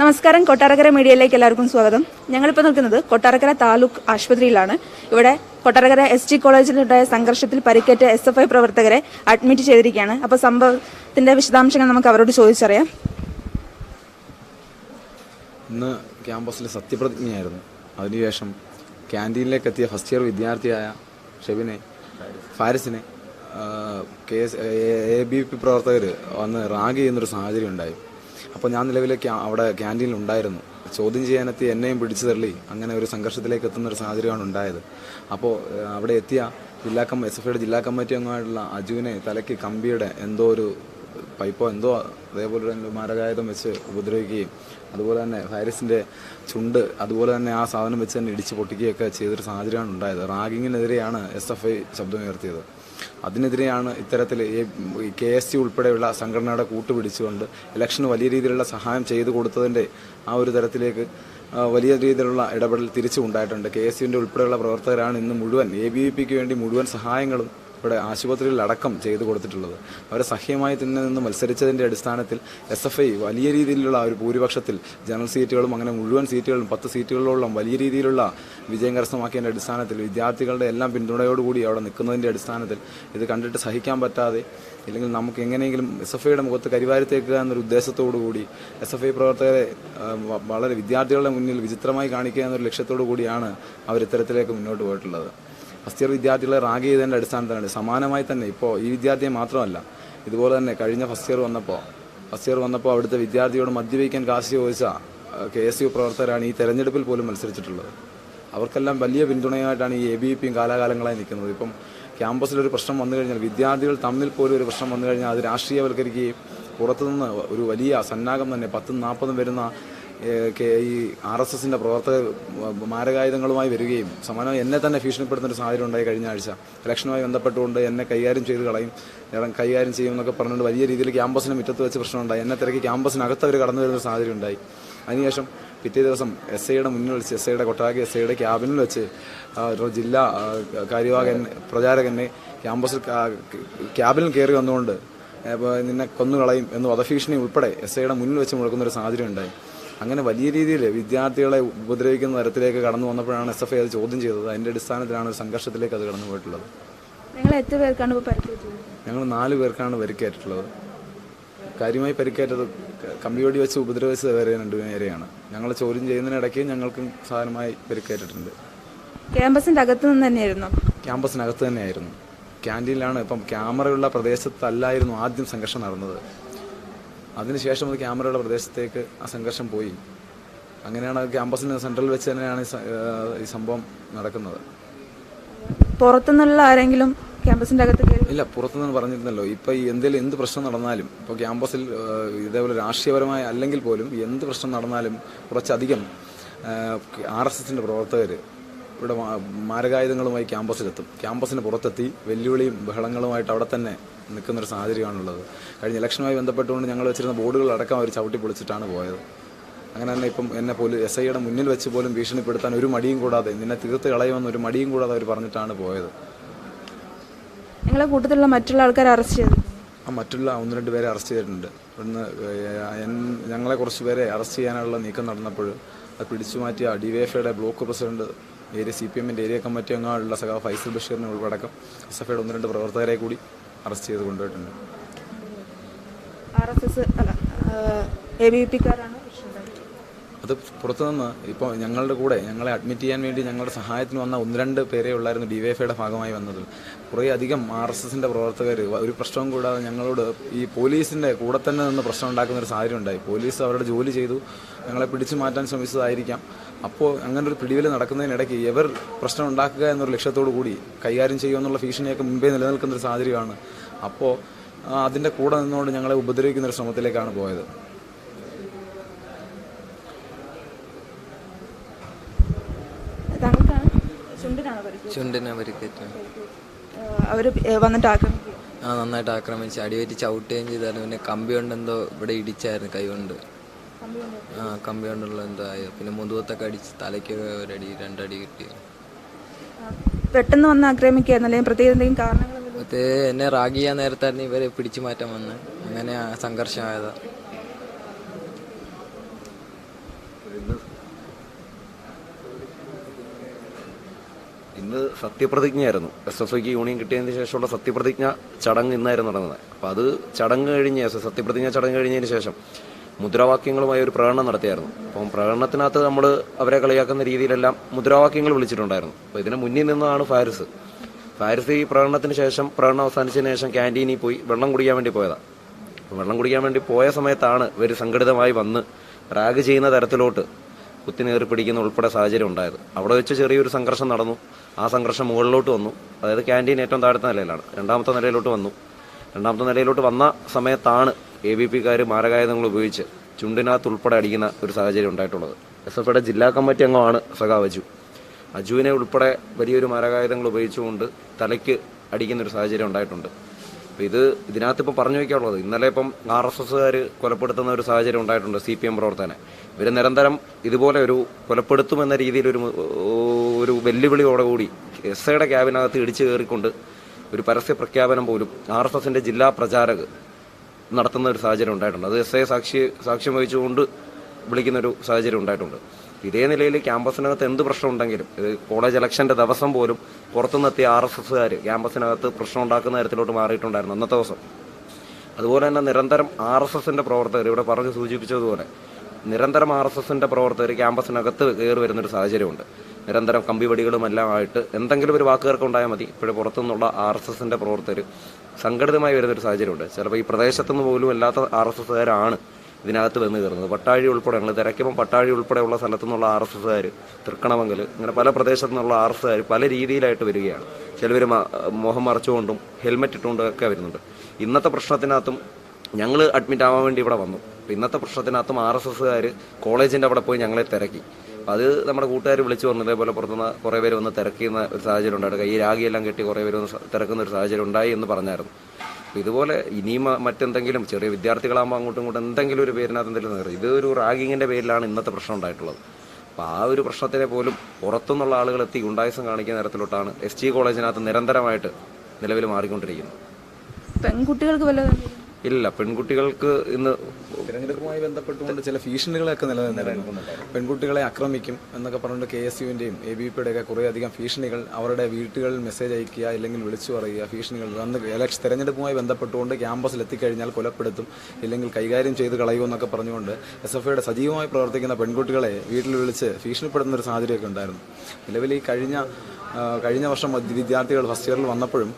നമസ്കാരം. കൊട്ടാരക്കര മീഡിയയിലേക്ക് എല്ലാവർക്കും സ്വാഗതം. ഞങ്ങളിപ്പോൾ നിൽക്കുന്നത് കൊട്ടാരക്കര താലൂക്ക് ആശുപത്രിയിലാണ്. ഇവിടെ കൊട്ടാരക്കര എസ് ടി കോളേജിലുണ്ടായ സംഘർഷത്തിൽ പരിക്കേറ്റ എസ് എഫ് ഐ പ്രവർത്തകരെ അഡ്മിറ്റ് ചെയ്തിരിക്കുകയാണ്. അപ്പോൾ സംഭവത്തിന്റെ വിശദാംശങ്ങൾ നമുക്ക് അവരോട് ചോദിച്ചറിയാം. ഇന്ന് ക്യാമ്പസിൽ സത്യപ്രതിജ്ഞയായിരുന്നു. അതിനുശേഷം ക്യാന്റീനിലേക്ക് എത്തിയ ഫസ്റ്റ് ഇയർ വിദ്യാർത്ഥിയായ ഷെബിനെ ഫാരിസിനെ K S A B P പ്രവർത്തകർ വന്ന് റാഗ് ചെയ്യുന്നൊരു സാഹചര്യം ഉണ്ടായി. അപ്പോൾ ഞാൻ നിലവിലെ അവിടെ ക്യാന്റീനിൽ ഉണ്ടായിരുന്നു. ചോദ്യം ചെയ്യാനെത്തി എന്നെയും പിടിച്ചു തള്ളി. അങ്ങനെ ഒരു സംഘർഷത്തിലേക്ക് എത്തുന്ന ഒരു സാഹചര്യമാണ് ഉണ്ടായത്. അപ്പോൾ അവിടെ എത്തിയ ജില്ലാ കമ്മ എസ് എഫ് ഐയുടെ ജില്ലാ കമ്മിറ്റി അംഗമായിട്ടുള്ള അജുവിനെ തലയ്ക്ക് കമ്പിയുടെ എന്തോ ഒരു പൈപ്പോ എന്തോ അതേപോലെ തന്നെ മാരകായുധം വെച്ച് ഉപദ്രവിക്കുകയും അതുപോലെ തന്നെ ഫാരിസിന്റെ ചുണ്ട് അതുപോലെ തന്നെ ആ സാധനം വെച്ച് തന്നെ ഇടിച്ച് പൊട്ടിക്കുകയൊക്കെ ചെയ്തൊരു സാഹചര്യമാണ് ഉണ്ടായത്. റാഗിങ്ങിനെതിരെയാണ് എസ് എഫ് ഐ ശബ്ദമുയർത്തിയത്. അതിനെതിരെയാണ് ഇത്തരത്തിൽ കെ എസ് സി ഉൾപ്പെടെയുള്ള സംഘടനയുടെ കൂട്ടുപിടിച്ചുകൊണ്ട് ഇലക്ഷന് വലിയ രീതിയിലുള്ള സഹായം ചെയ്തു കൊടുത്തതിന്റെ ആ ഒരു തരത്തിലേക്ക് വലിയ രീതിയിലുള്ള ഇടപെടൽ തിരിച്ചുണ്ടായിട്ടുണ്ട്. കെ എസ് യുവിന്റെ ഉൾപ്പെടെയുള്ള പ്രവർത്തകരാണ് ഇന്ന് മുഴുവൻ എ ബി വി പിക്ക് വേണ്ടി മുഴുവൻ സഹായങ്ങളും ഇവിടെ ആശുപത്രികളിലടക്കം ചെയ്തു കൊടുത്തിട്ടുള്ളത്. അവരെ സഹ്യമായി തന്നെ നിന്ന് മത്സരിച്ചതിന്റെ അടിസ്ഥാനത്തിൽ എസ് എഫ് ഐ വലിയ രീതിയിലുള്ള ഒരു ഭൂരിപക്ഷത്തിൽ ജനറൽ സീറ്റുകളും അങ്ങനെ മുഴുവൻ സീറ്റുകളും പത്ത് സീറ്റുകളിലോളം വലിയ രീതിയിലുള്ള വിജയം കരസ്ഥമാക്കിയതിന്റെ അടിസ്ഥാനത്തിൽ വിദ്യാർത്ഥികളുടെ എല്ലാം പിന്തുണയോടുകൂടി അവിടെ നിൽക്കുന്നതിന്റെ അടിസ്ഥാനത്തിൽ ഇത് കണ്ടിട്ട് സഹിക്കാൻ പറ്റാതെ ഇല്ലെങ്കിൽ നമുക്ക് എങ്ങനെയെങ്കിലും എസ് എഫ് ഐയുടെ മുഖത്ത് കരിവാരിത്തേക്കുക എന്നൊരു ഉദ്ദേശത്തോടു കൂടി എസ് എഫ് ഐ പ്രവർത്തകരെ വളരെ വിദ്യാർത്ഥികളുടെ മുന്നിൽ വിചിത്രമായി കാണിക്കുക എന്നൊരു ലക്ഷ്യത്തോടു കൂടിയാണ് അവർ ഇത്തരത്തിലേക്ക് മുന്നോട്ട് പോയിട്ടുള്ളത്. ഫസ്റ്റ് ഇയർ വിദ്യാർത്ഥികളെ റാഗ് ചെയ്തതിന്റെ അടിസ്ഥാനത്തിലാണ്. സമാനമായി തന്നെ ഇപ്പോൾ ഈ വിദ്യാർത്ഥിയെ മാത്രമല്ല ഇതുപോലെ തന്നെ കഴിഞ്ഞ ഫസ്റ്റ് ഇയർ വന്നപ്പോൾ ഫസ്റ്റ് ഇയർ വന്നപ്പോൾ അവിടുത്തെ വിദ്യാർത്ഥിയോട് മദ്യപിക്കാൻ കാശ് ചോദിച്ച കെ എസ് യു പ്രവർത്തകരാണ് ഈ തെരഞ്ഞെടുപ്പിൽ പോലും മത്സരിച്ചിട്ടുള്ളത്. അവർക്കെല്ലാം വലിയ പിന്തുണയായിട്ടാണ് ഈ എ ബി പിയും കാലാകാലങ്ങളായി നിൽക്കുന്നത്. ഇപ്പം ക്യാമ്പസിലൊരു പ്രശ്നം വന്നു കഴിഞ്ഞാൽ വിദ്യാർത്ഥികൾ തമ്മിൽ പോലും ഒരു പ്രശ്നം വന്നു കഴിഞ്ഞാൽ അത് രാഷ്ട്രീയവൽക്കരിക്കുകയും പുറത്തുനിന്ന് ഒരു വലിയ സന്നാഹം തന്നെ പത്തും നാൽപ്പതും വരുന്ന ഈ ആർ എസ് എസിന്റെ പ്രവർത്തക മാരകായുധങ്ങളുമായി വരികയും സമാനം എന്നെ തന്നെ ഭീഷണിപ്പെടുത്തുന്ന ഒരു സാഹചര്യം ഉണ്ടായി കഴിഞ്ഞ ആഴ്ച. ഇലക്ഷനുമായി ബന്ധപ്പെട്ടുകൊണ്ട് എന്നെ കൈകാര്യം ചെയ്ത് കളയും. കൈകാര്യം ചെയ്യും എന്നൊക്കെ പറഞ്ഞുകൊണ്ട് വലിയ രീതിയിൽ ക്യാമ്പസിന് മുറ്റത്ത് വെച്ച് പ്രശ്നമുണ്ടായി എന്നെ തിരക്കി ക്യാമ്പസിനകത്ത് അവർ കടന്നു വരുന്ന ഒരു സാഹചര്യം ഉണ്ടായി. അതിനുശേഷം പിറ്റേ ദിവസം എസ് ഐയുടെ മുന്നിൽ വെച്ച് എസ് ഐയുടെ കൊട്ടാരക്ക് എസ് ഐയുടെ ക്യാബിനിൽ വെച്ച് ജില്ലാ കാര്യവാഹകൻ പ്രചാരകനെ ക്യാമ്പസിൽ കാ- ക്യാബിനിൽ കയറി വന്നുകൊണ്ട് നിന്നെ കൊന്നുകളയും എന്ന് വധഭീഷണി ഉൾപ്പെടെ എസ് ഐയുടെ മുന്നിൽ വെച്ച് മുഴക്കുന്ന ഒരു സാഹചര്യം ഉണ്ടായി. അങ്ങനെ വലിയ രീതിയിൽ വിദ്യാർത്ഥികളെ ഉപദ്രവിക്കുന്ന തരത്തിലേക്ക് കടന്നു വന്നപ്പോഴാണ് എസ് എഫ് ഐ അത് ചോദ്യം ചെയ്തത്. അതിന്റെ അടിസ്ഥാനത്തിലാണ് ഒരു സംഘർഷത്തിലേക്ക് അത് കടന്നു പോയിട്ടുള്ളത്. നിങ്ങൾ എത്ര പേർക്കാണ് ഞങ്ങൾ നാല് പേർക്കാണ് പരിക്കേറ്റിട്ടുള്ളത്. കാര്യമായി പരിക്കേറ്റത് കമ്പിയോടി വെച്ച് ഉപദ്രവിച്ചത് വരെ രണ്ടുപേരെയാണ് ഞങ്ങൾ ചോദ്യം ചെയ്യുന്നതിനിടയ്ക്ക് ഞങ്ങൾക്കും സാധനമായി പരിക്കേറ്റിട്ടുണ്ട്. ക്യാമ്പസിന്റെ അകത്ത് നിന്ന് തന്നെയായിരുന്നു? ക്യാമ്പസിനകത്ത് തന്നെയായിരുന്നു. ക്യാന്റീനിലാണ് ഇപ്പം ക്യാമറയുള്ള പ്രദേശത്തല്ലായിരുന്നു ആദ്യം സംഘർഷം നടന്നത്. അതിനുശേഷം അത് ക്യാമറയുടെ പ്രദേശത്തേക്ക് ആ സംഘർഷം പോയി. അങ്ങനെയാണ് ക്യാമ്പസിന് സെൻട്രൽ വെച്ച് തന്നെയാണ് ഈ സംഭവം നടക്കുന്നത്. പുറത്തുനിന്നുള്ള ആരെങ്കിലും ക്യാമ്പസിന്റെ അകത്ത് ഇല്ല പുറത്തുനിന്ന് പറഞ്ഞിരുന്നല്ലോ. ഇപ്പൊ ഈ എന്തെങ്കിലും എന്ത് പ്രശ്നം നടന്നാലും ഇപ്പോൾ ക്യാമ്പസിൽ ഇതേപോലെ രാഷ്ട്രീയപരമായ അല്ലെങ്കിൽ പോലും എന്ത് പ്രശ്നം നടന്നാലും കുറച്ചധികം ആർ എസ് എസിന്റെ പ്രവർത്തകർ ഇവിടെ മാരകായുധങ്ങളുമായി ക്യാമ്പസിലെത്തും. ക്യാമ്പസിന് പുറത്തെത്തി വെല്ലുവിളിയും ബഹളങ്ങളുമായിട്ട് അവിടെ തന്നെ നിൽക്കുന്നൊരു സാഹചര്യമാണുള്ളത്. കഴിഞ്ഞ ഇലക്ഷനുമായി ബന്ധപ്പെട്ടുകൊണ്ട് ഞങ്ങൾ വെച്ചിരുന്ന ബോർഡുകൾ അടക്കം അവർ ചവിട്ടി പൊളിച്ചിട്ടാണ് പോയത്. അങ്ങനെ തന്നെ ഇപ്പം എന്നെ പോലും എസ് ഐയുടെ മുന്നിൽ വെച്ച് പോലും ഭീഷണിപ്പെടുത്താൻ ഒരു മടിയും കൂടാതെ നിന്നെ തീർത്ത് കളയുമെന്ന് ഒരു മടിയും കൂടാതെ അവർ പറഞ്ഞിട്ടാണ് പോയത്. നിങ്ങളെ കൂട്ടത്തിലുള്ള മറ്റുള്ള ആൾക്കാർ അറസ്റ്റ് ചെയ്തു. ആ മറ്റുള്ള ഒന്ന് രണ്ട് പേരെ അറസ്റ്റ് ചെയ്തിട്ടുണ്ട്. ഇവിടുന്ന് ഞങ്ങളെ കുറച്ച് പേരെ അറസ്റ്റ് ചെയ്യാനുള്ള നീക്കം നടന്നപ്പോൾ അത് പിടിച്ചു മാറ്റിയ ഡി വൈ എഫ് ഐയുടെ block president area C P എമ്മിന്റെ ഏരിയ കമ്മിറ്റി അംഗമായുള്ള സഖാ ഫൈസൽ ബഷീറിനെ ഉൾപ്പെടക്കം എസ് എഫ് ഐയുടെ ഒന്ന് രണ്ട് പ്രവർത്തകരെ കൂടി അറസ്റ്റ് ചെയ്ത് കൊണ്ടുപോയിട്ടുണ്ട്. അത് പുറത്തുനിന്ന് ഇപ്പോൾ ഞങ്ങളുടെ കൂടെ ഞങ്ങളെ അഡ്മിറ്റ് ചെയ്യാൻ വേണ്ടി ഞങ്ങളുടെ സഹായത്തിന് വന്ന ഒന്ന് രണ്ട് പേരെ ഉള്ളായിരുന്നു ഡി വൈ എഫ് ഭാഗമായി വന്നത്. കുറേ അധികം ആർ എസ് എസിന്റെ പ്രവർത്തകർ ഒരു പ്രശ്നവും കൂടാതെ ഞങ്ങളോട് ഈ പോലീസിന്റെ കൂടെ തന്നെ നിന്ന് പ്രശ്നം ഉണ്ടാക്കുന്ന ഒരു സാഹചര്യം ഉണ്ടായി. പോലീസ് അവരുടെ ജോലി ചെയ്തു. ഞങ്ങളെ പിടിച്ചു മാറ്റാൻ ശ്രമിച്ചതായിരിക്കാം. അപ്പോൾ അങ്ങനെ ഒരു പിടിവിൽ നടക്കുന്നതിനിടയ്ക്ക് എവർ പ്രശ്നം ഉണ്ടാക്കുക എന്നൊരു ലക്ഷ്യത്തോടു കൂടി കൈകാര്യം ചെയ്യുമെന്നുള്ള ഭീഷണിയൊക്കെ മുമ്പേ നിലനിൽക്കുന്ന ഒരു സാഹചര്യമാണ്. അപ്പോൾ അതിന്റെ കൂടെ നിന്നുകൊണ്ട് ഞങ്ങളെ ഉപദ്രവിക്കുന്ന ഒരു ശ്രമത്തിലേക്കാണ് പോയത്. അവർ വന്നിട്ട് ആ നന്നായിട്ട് ആക്രമിച്ച് അടിവേറ്റ് ചവിട്ടുകയും ചെയ്തായിരുന്നു. പിന്നെ കമ്പി കൊണ്ട് എന്തോ ഇവിടെ ഇടിച്ചായിരുന്നു കൈ കൊണ്ട്. ആ കമ്പി കൊണ്ടുള്ള എന്തായി പിന്നെ മുതുകത്തൊക്കെ അടിച്ച് തലയ്ക്കൊക്കെ ഒരടി രണ്ടടി കിട്ടി. പെട്ടെന്ന് വന്ന് ആക്രമിക്കായിരുന്നു അല്ലെങ്കിൽ പ്രത്യേക എന്തെങ്കിലും കാരണങ്ങൾ അത് എന്നെ റാഗ് ചെയ്യാൻ നേരത്തായിരുന്നു ഇവരെ പിടിച്ചു മാറ്റാൻ വന്ന്. അങ്ങനെ ആ സംഘർഷമായതാ. ഇന്ന് സത്യപ്രതിജ്ഞയായിരുന്നു. എസ് എഫ് ഐക്ക് യൂണിയൻ കിട്ടിയതിന് ശേഷമുള്ള സത്യപ്രതിജ്ഞ ചടങ്ങ് ഇന്നായിരുന്നു നടന്നത്. അപ്പോൾ അത് ചടങ്ങ് കഴിഞ്ഞ് സത്യപ്രതിജ്ഞ ചടങ്ങ് കഴിഞ്ഞതിന് ശേഷം മുദ്രാവാക്യങ്ങളുമായി ഒരു പ്രകടനം നടത്തിയായിരുന്നു. അപ്പം പ്രകടനത്തിനകത്ത് നമ്മൾ അവരെ കളിയാക്കുന്ന രീതിയിലെല്ലാം മുദ്രാവാക്യങ്ങൾ വിളിച്ചിട്ടുണ്ടായിരുന്നു. അപ്പോൾ ഇതിന് മുന്നിൽ നിന്നാണ് ഫാരിസ്. ഫാരിസ് ഈ പ്രകടനത്തിന് ശേഷം പ്രകടനം അവസാനിച്ചതിന് ശേഷം ക്യാന്റീനിൽ പോയി വെള്ളം കുടിക്കാൻ വേണ്ടി പോയതാണ് വെള്ളം കുടിക്കാൻ വേണ്ടി പോയ സമയത്താണ് ഇവർ സംഘടിതമായി വന്ന് റാഗ് ചെയ്യുന്ന തരത്തിലോട്ട് കുത്തിനേറി പിടിക്കുന്ന ഉൾപ്പെടെ സാഹചര്യം ഉണ്ടായത്. അവിടെ വെച്ച് ചെറിയൊരു സംഘർഷം നടന്നു. ആ സംഘർഷം മുകളിലോട്ട് വന്നു. അതായത് ക്യാന്റീൻ ഏറ്റവും താഴത്തെ നിലയിലാണ്. രണ്ടാമത്തെ നിലയിലോട്ട് വന്നു. രണ്ടാമത്തെ നിലയിലോട്ട് വന്ന സമയത്താണ് എ ബി പിക്കാർ മാരകായുധങ്ങൾ ഉപയോഗിച്ച് ചുണ്ടിനകത്ത് ഉൾപ്പെടെ അടിക്കുന്ന ഒരു സാഹചര്യം ഉണ്ടായിട്ടുള്ളത്. എസ് എഫ് ഐയുടെ ജില്ലാ കമ്മിറ്റി അംഗമാണ് സഖാവ് അജു അജുവിനെ ഉൾപ്പെടെ വലിയൊരു മാരകായുധങ്ങൾ ഉപയോഗിച്ചുകൊണ്ട് തലയ്ക്ക് അടിക്കുന്ന ഒരു സാഹചര്യം ഉണ്ടായിട്ടുണ്ട്. അപ്പോൾ ഇത് ഇതിനകത്ത് ഇപ്പം പറഞ്ഞു വയ്ക്കാനുള്ളത് ഇന്നലെ ഇപ്പം ആർ എസ് എസ്സുകാർ കൊലപ്പെടുത്തുന്ന ഒരു സാഹചര്യം ഉണ്ടായിട്ടുണ്ട് സി പി എം പ്രവർത്തകനെ. ഇവർ നിരന്തരം ഇതുപോലെ ഒരു കൊലപ്പെടുത്തുമെന്ന രീതിയിൽ ഒരു ഒരു വെല്ലുവിളിയോടെ കൂടി എസ് ഐയുടെ ക്യാബിനകത്ത് ഇടിച്ചു കയറിക്കൊണ്ട് ഒരു പരസ്യ പ്രഖ്യാപനം പോലും ആർ എസ് എസിന്റെ ജില്ലാ പ്രചാരക് നടത്തുന്ന ഒരു സാഹചര്യം ഉണ്ടായിട്ടുണ്ട്. അത് എസ് ഐ സാക്ഷി സാക്ഷ്യം വഹിച്ചുകൊണ്ട് വിളിക്കുന്ന ഒരു സാഹചര്യം ഉണ്ടായിട്ടുണ്ട്. ഇതേ നിലയിൽ ക്യാമ്പസിനകത്ത് എന്ത് പ്രശ്നം ഉണ്ടെങ്കിലും ഇത് കോളേജ് ഇലക്ഷന്റെ ദിവസം പോലും പുറത്തുനിന്നെത്തിയ ആർ എസ് എസ്സുകാർ ക്യാമ്പസിനകത്ത് പ്രശ്നം ഉണ്ടാക്കുന്ന തരത്തിലോട്ട് മാറിയിട്ടുണ്ടായിരുന്നു അന്നത്തെ ദിവസം. അതുപോലെ തന്നെ നിരന്തരം ആർ എസ് എസിന്റെ പ്രവർത്തകർ ഇവിടെ പറഞ്ഞ് സൂചിപ്പിച്ചതുപോലെ നിരന്തരം ആർ എസ് എസിന്റെ പ്രവർത്തകർ ക്യാമ്പസിനകത്ത് കയറി വരുന്നൊരു സാഹചര്യമുണ്ട്. നിരന്തരം കമ്പിവടികളും എല്ലാം ആയിട്ട് എന്തെങ്കിലും ഒരു വാക്കുകൾക്ക് ഉണ്ടായാൽ മതി. ഇപ്പോഴും പുറത്തുനിന്നുള്ള ആർ എസ് എസിന്റെ പ്രവർത്തകർ സംഘടിതമായി വരുന്നൊരു സാഹചര്യമുണ്ട്. ചിലപ്പോൾ ഈ പ്രദേശത്തുനിന്ന് പോലും അല്ലാത്ത ആർ എസ് എസ്സുകാരാണ് ഇതിനകത്ത് വന്ന് കയറുന്നത്. പട്ടാഴി ഉൾപ്പെടെ ഞങ്ങൾ തിരക്കുമ്പോൾ പട്ടാഴി ഉൾപ്പെടെയുള്ള സ്ഥലത്തു നിന്നുള്ള ആർ എസ് എസ്സുകാർ തൃക്കണമംഗൽ ഇങ്ങനെ പല പ്രദേശത്തു നിന്നുള്ള ആർ എസ് എസ്സുകാർ പല രീതിയിലായിട്ട് വരികയാണ്. ചിലവർ മുഖം മറച്ചുകൊണ്ടും ഹെൽമെറ്റ് ഇട്ടുകൊണ്ടും ഒക്കെ വരുന്നുണ്ട്. ഇന്നത്തെ പ്രശ്നത്തിനകത്തും ഞങ്ങൾ അഡ്മിറ്റ് ആവാൻ വേണ്ടി ഇവിടെ വന്നു. ഇന്നത്തെ പ്രശ്നത്തിനകത്തും ആർ എസ് എസ്സുകാർ കോളേജിന്റെ അവിടെ പോയി ഞങ്ങളെ തിരക്കി. അത് നമ്മുടെ കൂട്ടുകാർ വിളിച്ചു പറഞ്ഞു ഇതേപോലെ പുറത്തുനിന്ന് കുറേ പേര് വന്ന് തിരക്കുന്ന ഒരു സാഹചര്യം ഉണ്ടായിരുന്നു. ഈ രാഗിയെല്ലാം കെട്ടി കുറേ പേര് വന്ന് തിരക്കുന്ന ഒരു സാഹചര്യം ഉണ്ടായി എന്ന് പറഞ്ഞായിരുന്നു. ഇതുപോലെ ഇനിയും മറ്റെന്തെങ്കിലും ചെറിയ വിദ്യാർത്ഥികളാകുമ്പോൾ അങ്ങോട്ടും ഇങ്ങോട്ടും എന്തെങ്കിലും ഒരു പേരിനകത്ത് എന്തെങ്കിലും നേരം ഇത് ഒരു റാഗിങ്ങിന്റെ പേരിലാണ് ഇന്നത്തെ പ്രശ്നം ഉണ്ടായിട്ടുള്ളത്. അപ്പോൾ ആ ഒരു പ്രശ്നത്തിനെ പോലും പുറത്തുനിന്നുള്ള ആളുകൾ എത്തി ഗുണ്ടായുസം കാണിക്കുന്ന തരത്തിലോട്ടാണ് എസ് ജി കോളേജിനകത്ത് നിരന്തരമായിട്ട് നിലവിൽ മാറിക്കൊണ്ടിരിക്കുന്നത്. പെൺകുട്ടികൾക്ക് വല്ലതും ഇല്ല പെൺകുട്ടികൾക്ക് ഇന്ന് തിരഞ്ഞെടുപ്പുമായി ബന്ധപ്പെട്ടുകൊണ്ട് ചില ഭീഷണികളൊക്കെ നിലനിന്നിരുന്നു പെൺകുട്ടികളെ ആക്രമിക്കും എന്നൊക്കെ പറഞ്ഞുകൊണ്ട് കെ എസ് യുവിന്റെയും എ ബി പിയുടെ ഒക്കെ കുറേ അധികം ഭീഷണികൾ അവരുടെ വീട്ടുകളിൽ മെസ്സേജ് അയക്കുക അല്ലെങ്കിൽ വിളിച്ചു പറയുക ഭീഷണികൾ അന്ന് ഇലക്ഷൻ തെരഞ്ഞെടുപ്പുമായി ബന്ധപ്പെട്ടുകൊണ്ട് ക്യാമ്പസിൽ എത്തിക്കഴിഞ്ഞാൽ കൊലപ്പെടുത്തും ഇല്ലെങ്കിൽ കൈകാര്യം ചെയ്ത് കളയുമെന്നൊക്കെ പറഞ്ഞുകൊണ്ട് എസ് എഫ് ഐയുടെ സജീവമായി പ്രവർത്തിക്കുന്ന പെൺകുട്ടികളെ വീട്ടിൽ വിളിച്ച് ഭീഷണിപ്പെടുന്ന ഒരു സാഹചര്യമൊക്കെ ഉണ്ടായിരുന്നു. നിലവിൽ ഈ കഴിഞ്ഞ കഴിഞ്ഞ വർഷം വിദ്യാർത്ഥികൾ ഫസ്റ്റ് ഇയറിൽ വന്നപ്പോഴും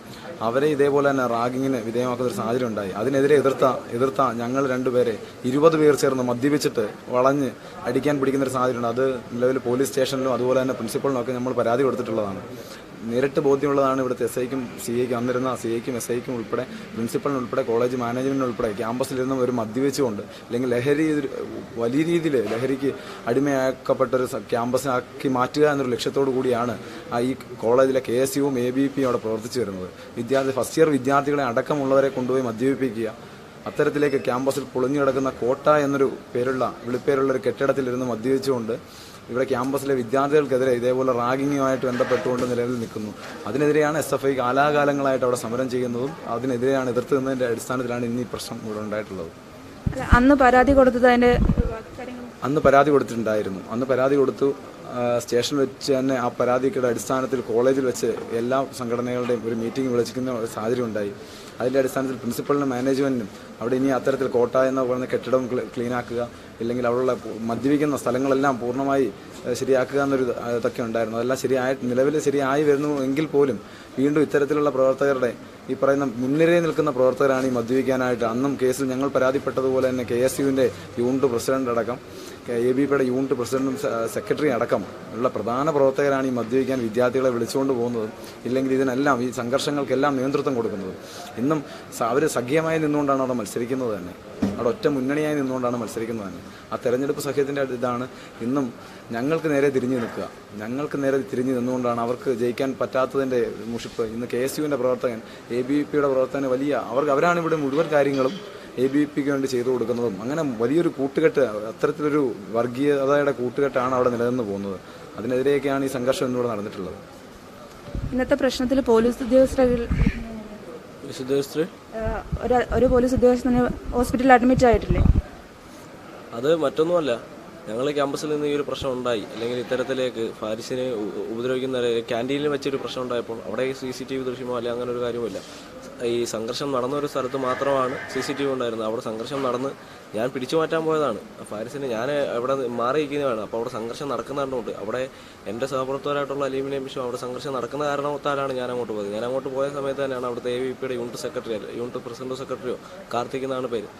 അവരെ ഇതേപോലെ തന്നെ റാഗിങ്ങിന് വിധേയമാക്കുന്ന ഒരു സാഹചര്യം ഉണ്ടായി. അതിനെതിരെ എതിർത്ത എതിർത്ത ഞങ്ങൾ രണ്ടുപേരെ ഇരുപത് പേർ ചേർന്ന് മദ്യപിച്ചിട്ട് വളഞ്ഞ് അടിക്കാൻ പിടിക്കുന്ന ഒരു സാഹചര്യം ഉണ്ട്. അത് നിലവിൽ പോലീസ് സ്റ്റേഷനിലും അതുപോലെ തന്നെ പ്രിൻസിപ്പളിനും ഒക്കെ നമ്മൾ പരാതി കൊടുത്തിട്ടുള്ളതാണ്. നേരിട്ട് ബോധ്യമുള്ളതാണ് ഇവിടുത്തെ എസ് ഐക്കും സി ഐക്കും അന്നിരുന്ന സി ഐക്കും എസ് ഐക്കും ഉൾപ്പെടെ പ്രിൻസിപ്പളിന് ഉൾപ്പെടെ കോളേജ് മാനേജ്മെന്റിന് ഉൾപ്പെടെ ക്യാമ്പസിലിരുന്ന് ഒരു മദ്യവെച്ചുകൊണ്ട് അല്ലെങ്കിൽ ലഹരി വലിയ രീതിയിൽ ലഹരിക്ക് അടിമയാക്കപ്പെട്ട ഒരു ക്യാമ്പസിനാക്കി മാറ്റുക എന്നൊരു ലക്ഷ്യത്തോടു കൂടിയാണ് ഈ കോളേജിലെ കെ എസ് യുവും എ ബി പിയും അവിടെ പ്രവർത്തിച്ചു വരുന്നത്. വിദ്യാർത്ഥി ഫസ്റ്റ് ഇയർ വിദ്യാർത്ഥികളെ അടക്കമുള്ളവരെ കൊണ്ടുപോയി മദ്യപിപ്പിക്കുക അത്തരത്തിലേക്ക് ക്യാമ്പസിൽ പൊളിഞ്ഞു കിടക്കുന്ന കോട്ട എന്നൊരു പേരുള്ള വിളിപ്പേരുള്ള ഒരു കെട്ടിടത്തിലിരുന്ന് മദ്യവെച്ചുകൊണ്ട് ഇവിടെ ക്യാമ്പസിലെ വിദ്യാർത്ഥികൾക്കെതിരെ ഇതേപോലെ റാഗിങ്ങുമായിട്ട് ബന്ധപ്പെട്ടുകൊണ്ട് നിലവിൽ നിൽക്കുന്നു. അതിനെതിരെയാണ് എസ് എഫ് ഐ കാലാകാലങ്ങളായിട്ട് അവിടെ സമരം ചെയ്യുന്നതും അതിനെതിരെയാണ് എതിർത്ത് നിന്നതിന്റെ അടിസ്ഥാനത്തിലാണ് ഇന്ന് ഈ പ്രശ്നം ഇവിടെ ഉണ്ടായിട്ടുള്ളത്. അന്ന് പരാതി കൊടുത്തത് അന്ന് പരാതി കൊടുത്തിട്ടുണ്ടായിരുന്നു. അന്ന് പരാതി കൊടുത്തു. സ്റ്റേഷനിൽ വെച്ച് തന്നെ ആ പരാതിയുടെ അടിസ്ഥാനത്തിൽ കോളേജിൽ വെച്ച് എല്ലാ സംഘടനകളുടെയും ഒരു മീറ്റിംഗ് വിളിച്ചിരിക്കുന്ന ഒരു സാഹചര്യം ഉണ്ടായി. അതിന്റെ അടിസ്ഥാനത്തിൽ പ്രിൻസിപ്പളിനും മാനേജ്മെന്റിനും അവിടെ ഇനി അത്തരത്തിൽ കോട്ട എന്ന് പറയുന്ന കെട്ടിടം ക്ലീ- ക്ലീനാക്കുക ഇല്ലെങ്കിൽ അവിടെയുള്ള മദ്യപിക്കുന്ന സ്ഥലങ്ങളെല്ലാം പൂർണമായി ശരിയാക്കുക എന്നൊരു ഇത് ഇതൊക്കെ ഉണ്ടായിരുന്നു. അതെല്ലാം ശരിയായി നിലവിൽ ശരിയായി വരുന്നു എങ്കിൽ പോലും വീണ്ടും ഇത്തരത്തിലുള്ള പ്രവർത്തകരുടെ ഈ പറയുന്ന മുൻനിരയിൽ നിൽക്കുന്ന പ്രവർത്തകരാണ് ഈ മദ്യപിക്കാനായിട്ട് അന്നും കേസിൽ ഞങ്ങൾ പരാതിപ്പെട്ടതുപോലെ തന്നെ കെ എസ് യുവിന്റെ യൂണിറ്റ് പ്രസിഡന്റ് അടക്കം എ ബി പിയുടെ യൂണിറ്റ് പ്രസിഡന്റും സെക്രട്ടറി അടക്കം ഉള്ള പ്രധാന പ്രവർത്തകരാണ് ഈ മദ്യപിക്കാൻ വിദ്യാർത്ഥികളെ വിളിച്ചുകൊണ്ട് പോകുന്നതും. ഇല്ലെങ്കിൽ ഇതിനെല്ലാം ഈ സംഘർഷങ്ങൾക്കെല്ലാം നേതൃത്വം കൊടുക്കുന്നത്. ഇന്നും അവർ സഖ്യമായി നിന്നുകൊണ്ടാണ് അവിടെ മത്സരിക്കുന്നത് തന്നെ. അവിടെ ഒറ്റ മുന്നണിയായി നിന്നുകൊണ്ടാണ് മത്സരിക്കുന്നത് ആ തെരഞ്ഞെടുപ്പ് സഖ്യത്തിന്റെ ഇതാണ്. ഇന്നും ഞങ്ങൾക്ക് നേരെ തിരിഞ്ഞു നിൽക്കുക. ഞങ്ങൾക്ക് നേരെ തിരിഞ്ഞു നിന്നുകൊണ്ടാണ് അവർക്ക് ജയിക്കാൻ പറ്റാത്തതിന്റെ മുഷിപ്പ്. ഇന്ന് കെ എസ് യുവിന്റെ പ്രവർത്തകൻ എ ബി പിയുടെ പ്രവർത്തകന് വലിയ അവർക്ക് അവരാണ് ഇവിടെ മുഴുവൻ കാര്യങ്ങളും എ ബി പിക്ക് വേണ്ടി ചെയ്തു കൊടുക്കുന്നതും. അങ്ങനെ വലിയൊരു കൂട്ടുകെട്ട് അത്തരത്തിലൊരു വർഗീയതയുടെ കൂട്ടുകെട്ടാണ് അവിടെ നിലനിന്ന് പോകുന്നത്. അതിനെതിരെയൊക്കെയാണ് ഈ സംഘർഷം ഇന്നിവിടെ നടന്നിട്ടുള്ളത്. ഇന്നത്തെ പ്രശ്നത്തിൽ പോലീസ് ഏഹ്, ഒരു പോലീസ് ഉദ്യോഗസ്ഥന് ഹോസ്പിറ്റലിൽ അഡ്മിറ്റ് ആയിട്ടില്ലേ? അത് മറ്റൊന്നുമല്ല. ഞങ്ങൾ ക്യാമ്പസിൽ നിന്ന് ഈ ഒരു പ്രശ്നം ഉണ്ടായി. അല്ലെങ്കിൽ ഇത്തരത്തിലേക്ക് ഫാരിസിനെ ഉപദ്രവിക്കുന്ന ക്യാന്റീനിൽ വെച്ചൊരു പ്രശ്നം ഉണ്ടായപ്പോൾ അവിടെ സി സി ടി വി ദൃശ്യമോ അല്ലെങ്കിൽ അങ്ങനെ ഒരു കാര്യമില്ല ഈ സംഘർഷം നടന്ന ഒരു സ്ഥലത്ത് മാത്രമാണ് സി സി ടി വി ഉണ്ടായിരുന്നത്. അവിടെ സംഘർഷം നടന്ന് ഞാൻ പിടിച്ചു മാറ്റാൻ പോയതാണ്. ഫാരിസിനെ ഞാൻ അവിടെ മാറിയിരിക്കുന്നതാണ് അപ്പോൾ അവിടെ സംഘർഷം നടക്കുന്നതുകൊണ്ട് അവിടെ എന്റെ സഹപ്രവർത്തകരായിട്ടുള്ള അലീമിനെ വിഷയം അവിടെ സംഘർഷം നടക്കുന്ന കാരണത്താലാണ് ഞാൻ അങ്ങോട്ട് പോയത്. ഞാൻ അങ്ങോട്ട് പോയ സമയത്ത് തന്നെയാണ് അവിടുത്തെ എ വി പിയുടെ യൂണിറ്റ് സെക്രട്ടറി യൂണിറ്റ് പ്രസിഡന്റ് സെക്രട്ടറിയോ കാർത്തിക് എന്നാണ് പേര്.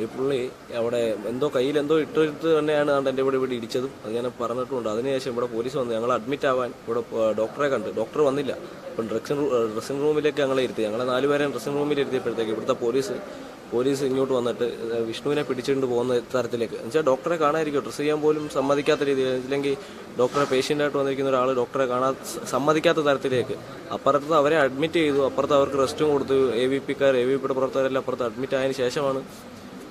ഈ പുള്ളി അവിടെ എന്തോ കയ്യിൽ എന്തോ ഇട്ടെടുത്ത് തന്നെയാണ് ആണ്ട് എന്റെ ഇവിടെ ഇവിടെ ഇടിച്ചതും. അത് ഞാൻ പറഞ്ഞിട്ടുണ്ട്. അതിനുശേഷം ഇവിടെ പോലീസ് വന്നു. ഞങ്ങൾ അഡ്മിറ്റ് ആവാൻ ഇവിടെ ഡോക്ടറെ കണ്ട്. ഡോക്ടർ വന്നില്ല. അപ്പം ഡ്രസ്സിംഗ് ഡ്രസ്സിംഗ് റൂമിലേക്ക് ഞങ്ങളെ ഇരുത്തി. ഞങ്ങളെ നാലുപേരെ ഡ്രസ്സിംഗ് റൂമിൽ ഇരുത്തിയപ്പോഴത്തേക്ക് ഇവിടുത്തെ പോലീസ് പോലീസ് ഇങ്ങോട്ട് വന്നിട്ട് വിഷ്ണുവിനെ പിടിച്ചുകൊണ്ട് പോകുന്ന തരത്തിലേക്ക്. എന്നുവെച്ചാൽ ഡോക്ടറെ കാണാതിരിക്കും ഡ്രസ്സ് ചെയ്യാൻ പോലും സമ്മതിക്കാത്ത രീതിയിൽ അല്ലെങ്കിൽ ഡോക്ടറെ പേഷ്യന്റായിട്ട് വന്നിരിക്കുന്ന ഒരാൾ ഡോക്ടറെ കാണാൻ സ- സമ്മതിക്കാത്ത തരത്തിലേക്ക്. അപ്പുറത്ത് അവരെ അഡ്മിറ്റ് ചെയ്തു. അപ്പുറത്ത് അവർക്ക് റെസ്റ്റും കൊടുത്തു. എ വി പിക്കാർ എ വി പിയുടെ പ്രവർത്തകരെല്ലാം അപ്പുറത്ത് അഡ്മിറ്റ് ആയതിനു ശേഷമാണ്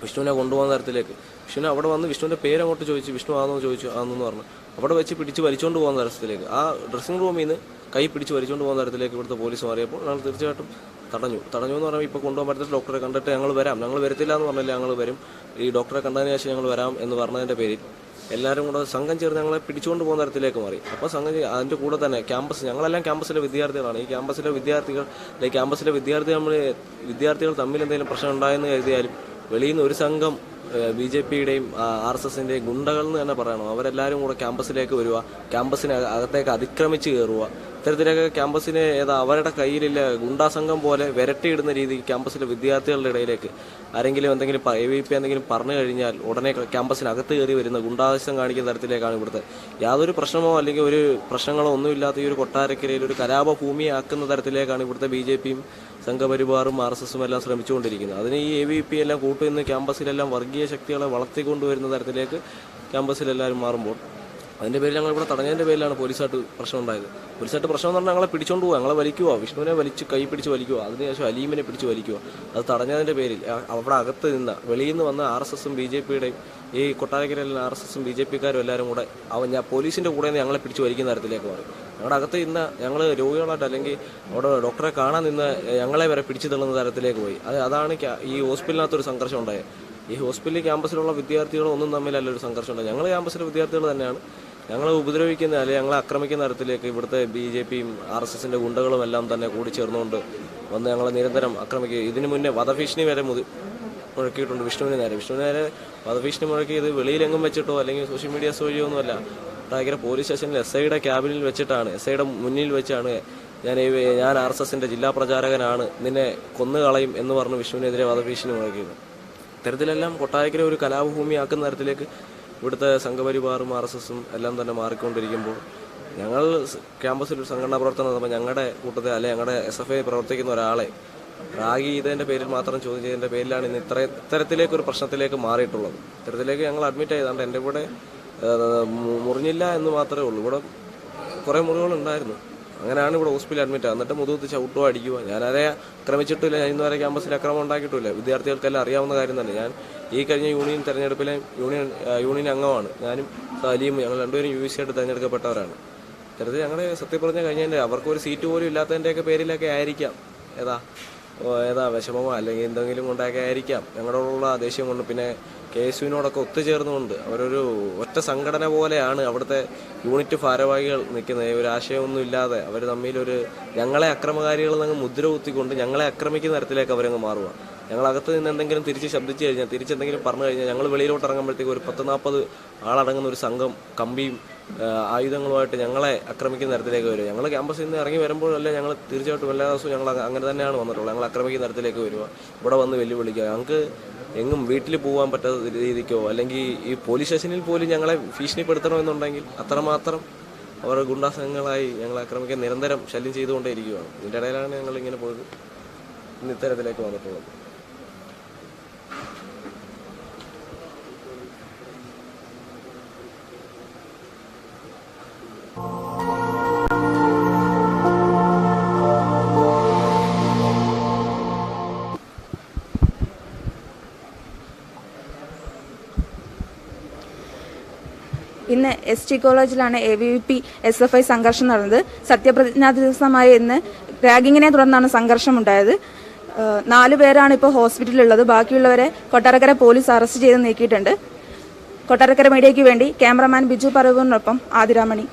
വിഷ്ണുവിനെ കൊണ്ടുപോകുന്ന തരത്തിലേക്ക്. വിഷ്ണുവിനെ അവിടെ വന്ന് വിഷ്ണുവിന്റെ പേര് അങ്ങോട്ട് ചോദിച്ചു വിഷ്ണു ആണെന്ന് ചോദിച്ചു ആണെന്ന് പറഞ്ഞു. അവിടെ വെച്ച് പിടിച്ച് വലിച്ചുകൊണ്ട് പോകുന്ന തരത്തിലേക്ക്. ആ ഡ്രസ്സിംഗ് റൂമിൽ നിന്ന് കൈ പിടിച്ച് വലിച്ചുകൊണ്ട് പോകുന്ന തരത്തിലേക്ക് ഇവിടുത്തെ പോലീസ് മാറിയപ്പോൾ ഞങ്ങൾ തീർച്ചയായിട്ടും തടഞ്ഞു. തടഞ്ഞു എന്ന് പറയുമ്പോൾ ഇപ്പോൾ കൊണ്ടുപോകാൻ പറ്റത്തില്ല ഡോക്ടറെ കണ്ടിട്ട് ഞങ്ങൾ വരാം. ഞങ്ങൾ വരത്തില്ല എന്ന് പറഞ്ഞില്ല ഞങ്ങൾ വരും. ഈ ഡോക്ടറെ കണ്ടതിന് ശേഷം ഞങ്ങൾ വരാം എന്ന് പറഞ്ഞതിന്റെ പേരിൽ എല്ലാവരും കൂടെ സംഘം ചേർന്ന് ഞങ്ങളെ പിടിച്ചുകൊണ്ട് പോകുന്ന തരത്തിലേക്ക് മാറി. അപ്പോൾ സംഘം അതിന്റെ കൂടെ തന്നെ ക്യാമ്പസ് ഞങ്ങളെല്ലാം ക്യാമ്പസിലെ വിദ്യാർത്ഥികളാണ്. ഈ ക്യാമ്പസിലെ വിദ്യാർത്ഥികൾ അല്ലെങ്കിൽ ക്യാമ്പസിലെ വിദ്യാർത്ഥി നമ്മൾ വിദ്യാർത്ഥികൾ തമ്മിൽ എന്തെങ്കിലും പ്രശ്നം ഉണ്ടായെന്ന് കരുതിയാലും വെളിയിൽ നിന്ന് ഒരു സംഘം ബി ജെ പിയുടെയും ആർ എസ് എസിന്റെയും ഗുണ്ടകൾ എന്ന് തന്നെ പറയണം. അവരെല്ലാവരും കൂടെ ക്യാമ്പസിലേക്ക് വരിക ക്യാമ്പസിന് അക- അകത്തേക്ക് അതിക്രമിച്ച് കയറുക. ഇത്തരത്തിലൊക്കെ ക്യാമ്പസിന് ഏതാ അവരുടെ കയ്യിലില്ല ഗുണ്ടാ സംഘം പോലെ വിരട്ടിയിടുന്ന രീതി ക്യാമ്പസിലെ വിദ്യാർത്ഥികളുടെ ഇടയിലേക്ക് ആരെങ്കിലും എന്തെങ്കിലും എ വി പി എന്തെങ്കിലും പറഞ്ഞു കഴിഞ്ഞാൽ ഉടനെ ക്യാമ്പസിനകത്ത് കയറി വരുന്ന ഗുണ്ടാവശ്യം കാണിക്കുന്ന തരത്തിലേക്കാണ് ഇവിടുത്തെ. യാതൊരു പ്രശ്നമോ അല്ലെങ്കിൽ ഒരു പ്രശ്നങ്ങളോ ഒന്നുമില്ലാത്ത ഈ ഒരു കൊട്ടാരക്കരയിൽ ഒരു കലാപഭൂമിയാക്കുന്ന തരത്തിലേക്കാണ് ഇവിടുത്തെ ബി ജെ പിയും സംഘപരിവാറും ആർ എസ് എസും എല്ലാം ശ്രമിച്ചുകൊണ്ടിരിക്കുന്നത് അതിന് ഈ എ വി പി എല്ലാം കൂട്ടുനിന്ന് ക്യാമ്പസിലെല്ലാം വർഗീയ ശക്തികളെ വളർത്തിക്കൊണ്ടുവരുന്ന തരത്തിലേക്ക് ക്യാമ്പസിലെല്ലാവരും മാറുമ്പോൾ അതിന്റെ പേരിൽ ഞങ്ങൾ ഇവിടെ തടഞ്ഞതിന്റെ പേരിലാണ് പോലീസായിട്ട് പ്രശ്നം ഉണ്ടായത് പോലീസായിട്ട് പ്രശ്നം എന്ന് പറഞ്ഞാൽ ഞങ്ങളെ പിടിച്ചോണ്ട് പോവുക ഞങ്ങളെ വലിക്കുക വിഷ്ണുവിനെ വലിച്ച് കൈ പിടിച്ച് വലിക്കുക അതിനുശേഷം അലീമിനെ പിടിച്ച് വലിക്കുക അത് തടഞ്ഞതിന്റെ പേരിൽ അവിടെ അകത്ത് നിന്ന വെളിയിൽ നിന്ന് വന്ന ആർ എസ് എസും ബി ജെ പിയുടെയും ഈ കൊട്ടാരക്കരയിലെ ആർ എസ് എസും ബി ജെ പിക്കാരും എല്ലാവരും കൂടെ അവൻ ഞാൻ പോലീസിന്റെ കൂടെ ഞങ്ങളെ പിടിച്ച് വലിക്കുന്ന തരത്തിലേക്ക് മാറി. ഞങ്ങളുടെ അകത്ത് ഇന്ന് ഞങ്ങൾ രോഗികളായിട്ട് അല്ലെങ്കിൽ അവിടെ ഡോക്ടറെ കാണാൻ നിന്ന് ഞങ്ങളെ വരെ പിടിച്ചു തള്ളുന്ന തരത്തിലേക്ക് പോയി. അത് അതാണ് ഈ ഹോസ്പിറ്റലിനകത്തൊരു സംഘർഷം ഉണ്ടായത്. ഈ ഹോസ്പിറ്റലിൽ ക്യാമ്പസിലുള്ള വിദ്യാർത്ഥികളും ഒന്നും തമ്മിലല്ല ഒരു സംഘർഷം ഉണ്ടായത്. ഞങ്ങൾ ക്യാമ്പസിലെ വിദ്യാർത്ഥികൾ തന്നെയാണ്. ഞങ്ങളെ ഉപദ്രവിക്കുന്ന അല്ലെങ്കിൽ ഞങ്ങളെ ആക്രമിക്കുന്ന തരത്തിലേക്ക് ഇവിടുത്തെ ബി ജെ പിയും ആർ എസ് എസിന്റെ ഗുണ്ടകളും എല്ലാം തന്നെ കൂടി ചേർന്നുകൊണ്ട് വന്ന് ഞങ്ങളെ നിരന്തരം ആക്രമിക്കുക ഇതിനു മുന്നേ വധഭീഷണി വരെ മുതി മുഴക്കിയിട്ടുണ്ട്. വിഷ്ണുവിന് നേരെ. വിഷ്ണുവിന് നേരെ വധഭീഷണി മുഴക്കിയത് വെളിയിലെങ്ങും വെച്ചിട്ടോ അല്ലെങ്കിൽ സോഷ്യൽ മീഡിയ വഴിയോ ഭയങ്കര പോലീസ് സ്റ്റേഷനിൽ എസ് ഐയുടെ ക്യാബിനിൽ വെച്ചിട്ടാണ് എസ് ഐയുടെ മുന്നിൽ വെച്ചാണ് ഞാൻ ഞാൻ ആർ എസ് എസിന്റെ ജില്ലാ പ്രചാരകനാണ് നിന്നെ കൊന്നുകളയും എന്ന് പറഞ്ഞ് വിഷ്ണുവിനെതിരെ വധഭീഷണി മുഴക്കിയത്. ഇത്തരത്തിലെല്ലാം കൊട്ടാരക്കര ഒരു കലാഭൂമിയാക്കുന്ന തരത്തിലേക്ക് ഇവിടുത്തെ സംഘപരിവാറും ആർ എസ് എസും എല്ലാം തന്നെ മാറിക്കൊണ്ടിരിക്കുമ്പോൾ ഞങ്ങൾ ക്യാമ്പസിൽ ഒരു സംഘടനാ പ്രവർത്തനം നടത്തുമ്പോൾ ഞങ്ങളുടെ കൂട്ടത്തെ അല്ലെ ഞങ്ങളുടെ എസ് എഫ് ഐ പ്രവർത്തിക്കുന്ന ഒരാളെ റാഗി ഇതിന്റെ പേരിൽ മാത്രം ചോദ്യം ചെയ്തതിന്റെ പേരിലാണ് ഇന്ന് ഇത്ര ഇത്തരത്തിലേക്ക് ഒരു പ്രശ്നത്തിലേക്ക് മാറിയിട്ടുള്ളത്. ഇത്തരത്തിലേക്ക് ഞങ്ങൾ അഡ്മിറ്റ് ആയതാണ്ട് എന്റെ കൂടെ മുറിഞ്ഞില്ല എന്ന് മാത്രമേ ഉള്ളൂ. ഇവിടെ കുറേ മുറിവുകളുണ്ടായിരുന്നു. അങ്ങനെയാണ് ഇവിടെ ഹോസ്പിറ്റലിൽ അഡ്മിറ്റ് ആകുക എന്നിട്ട് മുതുകത്ത് ചവിട്ടോ അടിക്കുക. ആരെ ആക്രമിച്ചിട്ടില്ല. ഞാൻ ഇന്നുവരെ ക്യാമ്പസിൽ അക്രമം ഉണ്ടാക്കിയിട്ടില്ല. വിദ്യാർത്ഥികൾക്കെല്ലാം അറിയാവുന്ന കാര്യം തന്നെ. ഞാൻ ഈ കഴിഞ്ഞ യൂണിയൻ തെരഞ്ഞെടുപ്പിലെ യൂണിയൻ യൂണിയൻ അംഗമാണ്. ഞാനും സലീമും ഞങ്ങൾ രണ്ടുപേരും യു സി ആയിട്ട് തെരഞ്ഞെടുക്കപ്പെട്ടവരാണ്. ചെറുത് ഞങ്ങളുടെ സത്യം പറഞ്ഞാൽ കഴിഞ്ഞതിന്റെ അവർക്ക് ഒരു സീറ്റ് പോലും ഇല്ലാത്തതിന്റെയൊക്കെ പേരിലൊക്കെ ആയിരിക്കാം. ഏതാ ഏതാ വിഷമമോ? അല്ലെങ്കിൽ എന്തെങ്കിലും കൊണ്ടൊക്കെ ആയിരിക്കാം. ഞങ്ങളോടുള്ള ദേഷ്യം കൊണ്ട് പിന്നെ കെ എസ് യുവിനോടൊക്കെ ഒത്തുചേർന്നുകൊണ്ട് അവരൊരു ഒറ്റ സംഘടന പോലെയാണ് അവിടുത്തെ യൂണിറ്റ് ഭാരവാഹികൾ നിൽക്കുന്നത്. ഒരു ആശയമൊന്നും ഇല്ലാതെ അവർ തമ്മിലൊരു ഞങ്ങളെ അക്രമകാരികൾ അങ്ങ് മുദ്ര കുത്തിക്കൊണ്ട് ഞങ്ങളെ ആക്രമിക്കുന്ന തരത്തിലേക്ക് അവരങ്ങ് മാറുക ഞങ്ങളകത്ത് നിന്ന് എന്തെങ്കിലും തിരിച്ച് ശബ്ദിച്ചു കഴിഞ്ഞാൽ തിരിച്ചെന്തെങ്കിലും പറഞ്ഞു കഴിഞ്ഞാൽ ഞങ്ങൾ വെളിയിലോട്ട് ഇറങ്ങുമ്പോഴത്തേക്ക് ഒരു പത്ത് നാൽപ്പത് ആളടങ്ങുന്ന ഒരു സംഘം കമ്പിയും ആയുധങ്ങളുമായിട്ട് ഞങ്ങളെ ആക്രമിക്കുന്ന തരത്തിലേക്ക് വരും ഞങ്ങൾ ക്യാമ്പസിൽ നിന്ന് ഇറങ്ങി വരുമ്പോഴല്ലേ ഞങ്ങൾ തീർച്ചയായിട്ടും എല്ലാ ദിവസവും ഞങ്ങൾ അങ്ങനെ തന്നെയാണ് വന്നിട്ടുള്ളത്. ഞങ്ങൾ ആക്രമിക്കുന്ന തരത്തിലേക്ക് വരിക. ഇവിടെ വന്ന് വെല്ലുവിളിക്കുക. ഞങ്ങൾക്ക് എങ്ങും വീട്ടിൽ പോകാൻ പറ്റാത്ത രീതിക്കോ അല്ലെങ്കിൽ ഈ പോലീസ് സ്റ്റേഷനിൽ പോലും ഞങ്ങളെ ഭീഷണിപ്പെടുത്തണമെന്നുണ്ടെങ്കിൽ അത്രമാത്രം അവർ ഗുണ്ടാസംഘങ്ങളായി ഞങ്ങളെ ആക്രമിക്കാൻ നിരന്തരം ശല്യം ചെയ്തുകൊണ്ടേ ഇരിക്കുകയാണ് ഇതിന്റെ ഇടയിലാണ് ഞങ്ങൾ ഇങ്ങനെ പോയത്. ഇന്ന് ഇത്തരത്തിലേക്ക് വന്നിട്ടുള്ളത്. എസ് ടി കോളേജിലാണ് A V P S F I സംഘർഷം നടന്നത്. സത്യപ്രതിജ്ഞാ ദിവസമായ ഇന്ന് റാഗിങ്ങിനെ തുടർന്നാണ് സംഘർഷം ഉണ്ടായത്. നാലു നാല് പേരാണ് ഇപ്പോൾ ഹോസ്പിറ്റലിലുള്ളത്. ബാക്കിയുള്ളവരെ കൊട്ടാരക്കര പോലീസ് അറസ്റ്റ് ചെയ്ത് നീക്കിയിട്ടുണ്ട്. കൊട്ടാരക്കര മീഡിയയ്ക്ക് വേണ്ടി ക്യാമറമാൻ ബിജു പറവൂറിനൊപ്പം ആതിരാമണി.